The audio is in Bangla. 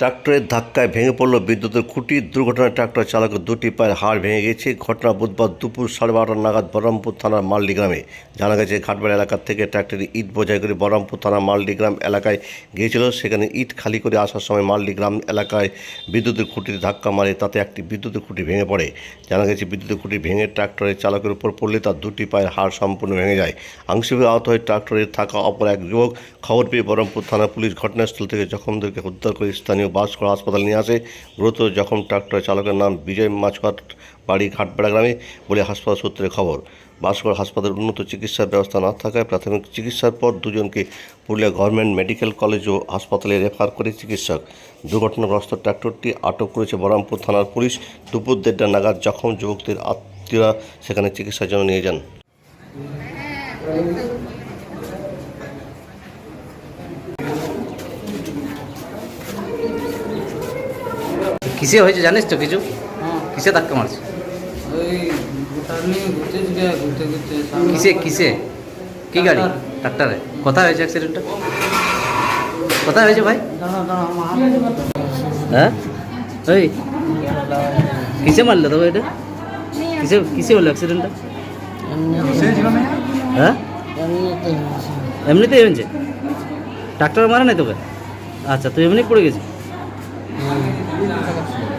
ট্রাক্টরের ধাক্কায় ভেঙে পড়ল বিদ্যুতের খুঁটি। দুর্ঘটনায় ট্রাক্টর চালকের দুটি পায়ের হাড় ভেঙে গেছে ঘটনা বুধবার দুপুর সাড়ে বারোটা নাগাদ বহরমপুর থানার মাল্লি গ্রামে জানা গেছে, ঘাটবেড়া এলাকা থেকে ট্রাক্টরে ইট বোঝাই করে বহরমপুর থানার মাল্লি গ্রাম এলাকায় গিয়েছিল। সেখানে ইট খালি করে আসার সময় মাল্লি গ্রাম এলাকায় বিদ্যুতের খুঁটিতে ধাক্কা মারে, তাতে একটি বিদ্যুতের খুঁটি ভেঙে পড়ে। জানা গেছে, বিদ্যুতের খুঁটি ভেঙে ট্রাক্টরের চালকের উপর পড়লে তার দুটি পায়ের হাড় সম্পূর্ণ ভেঙে যায়। আংশিকভাবে আহত হয়ে ট্রাক্টরে থাকা অপর এক যুবক খবর পেয়ে বহরমপুর থানা পুলিশ ঘটনাস্থল থেকে জখমদেরকে উদ্ধার করে স্থানীয় বাসকড়া হাসপাতালে নিয়ে আসে। গুরুতর জখম ট্রাক্টরের চালকের নাম বিজয় মাছঘাট বাড়ি ঘাটবেড়া গ্রামে বলে হাসপাতাল সূত্রে খবর। বাসকড়া হাসপাতালের উন্নত চিকিৎসার ব্যবস্থা না থাকায় প্রাথমিক চিকিৎসার পর দুজনকে পুরুলিয়া গভর্নমেন্ট মেডিকেল কলেজ ও হাসপাতালে রেফার করে চিকিৎসক। দুর্ঘটনাগ্রস্ত ট্রাক্টরটি আটক করেছে বহরমপুর থানার পুলিশ। দুপুর দেড়টা নাগাদ জখম যুবকদের আত্মীয়রা সেখানে চিকিৎসার জন্য নিয়ে যান। কিসে হয়েছে জানিস তো কিছু? হ্যাঁ। কিসে ধাক্কা মারছে? কিসে কিসে? কি গাড়ি? ট্রাক্টর। কোথায় হয়েছে অ্যাক্সিডেন্টটা কোথায় হয়েছে ভাই? হ্যাঁ? ওই কিসে মারলে তবে এটা? কিসে কিসে হলো অ্যাক্সিডেন্টটা হ্যাঁ? এমনিতেই হয়েছে? ট্রাক্টর মারে নাই তোকে? আচ্ছা তুই এমনি পড়ে গেছিস? 당연히 됩니다.